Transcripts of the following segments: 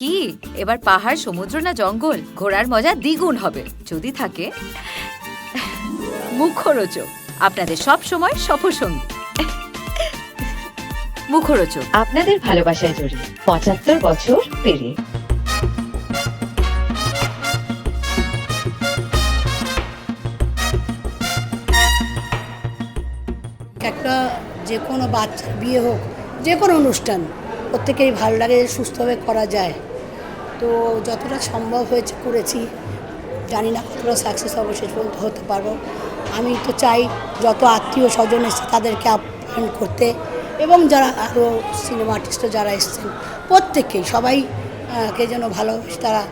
কি? এবার পাহাড় সমুদ্র না জঙ্গল? ঘোরার মজা দ্বিগুণ হবে। যদি থাকে মুখরোচক। আপনাদের সব সময় সফরসঙ্গী। মুখরোচক। আপনাদের ভালোবাসায় জড়িয়ে পঁচাত্তর বছর পেরিয়ে। একটা যে কোনো বাচ্চা বিয়ে হোক যে কোনো অনুষ্ঠান প্রত্যেকেরই ভালো লাগে সুস্থভাবে করা যায়। তো যতটা সম্ভব হয়েছে করেছি, জানি না কতটা সাকসেস হবে শেষ পর্যন্ত হতে পারব। আমি তো চাই যত আত্মীয় স্বজন এসছে তাদেরকে আপ্যায়ন করতে এবং যারা আরও সিনেমা আর্টিস্টও যারা এসছেন, প্রত্যেককেই সবাই কে যেন ভালোবেসে তারা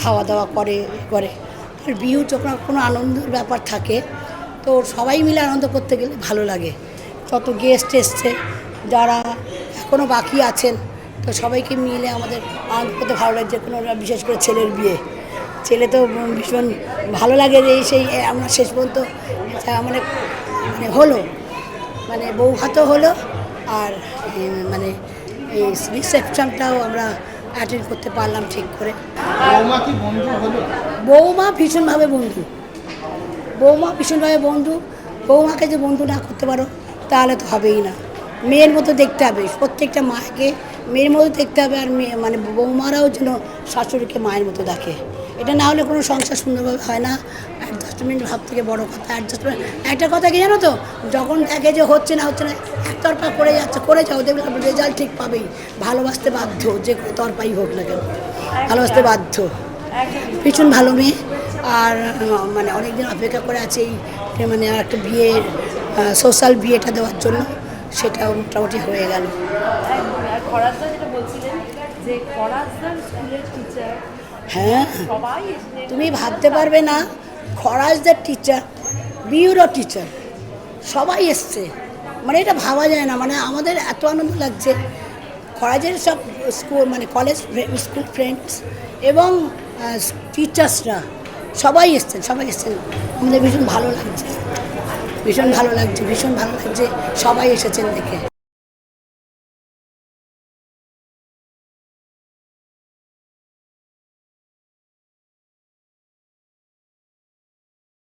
খাওয়া দাওয়া করে করে। আর বিহু যখন কোনো আনন্দের ব্যাপার থাকে, তো সবাই মিলে আনন্দ করতে গেলে ভালো লাগে। যত গেস্ট এসছে, যারা এখনও বাকি আছেন তো সবাইকে মিলে আমাদের আনন্দ করতে ভালো লাগছে কোনো বিশেষ করে ছেলের বিয়ে। ছেলে তো ভীষণ ভালো লাগে যে সেই আমরা শেষ পর্যন্ত মানে মানে হলো। মানে বউ হাতও হলো আর মানে এই রিসেপশনটাও আমরা অ্যাটেন্ড করতে পারলাম ঠিক করে। বৌমা ভীষণভাবে বন্ধু। বৌমা ভীষণভাবে বন্ধু। বৌমাকে যে বন্ধু না করতে পারো তাহলে তো হবেই না। মেয়ের মতো দেখতে হবে। প্রত্যেকটা মাকে মেয়ের মতো দেখতে হবে আর মেয়ে মানে বৌমারাও যেন শাশুড়িকে মায়ের মতো দেখে। এটা না হলে কোনো সংসার সুন্দরভাবে হয় না। অ্যাডজাস্টমেন্ট ভাব থেকে বড় কথা। অ্যাডজাস্টমেন্ট একটা কথা কি জানো তো? যখন দেখে যে হচ্ছে না হচ্ছে না, একতরফা করে যাচ্ছে, করে যাও, দেখবে রেজাল্ট ঠিক পাবেই। ভালোবাসতে বাধ্য, যে কোনো তরফাই হোক না কেন। ভালোবাসতে বাধ্য। ভীষণ ভালো মেয়ে। আর মানে অনেকদিন অপেক্ষা করে আছে এই মানে একটা বিয়ের সোশ্যাল বিয়েটা দেওয়ার জন্য। সেটাও মোটামুটি হয়ে গেল। হ্যাঁ তুমি ভাবতে পারবে না খরাজদের টিচার বিউরো টিচার সবাই এসছে। মানে এটা ভাবা যায় না মানে আমাদের এত আনন্দ লাগছে। খরাজের সব স্কুল মানে কলেজ স্কুল ফ্রেন্ডস এবং টিচার্সরা সবাই এসছেন সবাই এসছেন। আমাদের ভীষণ ভালো লাগছে। ভীষণ ভালো লাগছে, ভীষণ ভালো লাগছে। সবাই এসেছেন দেখে।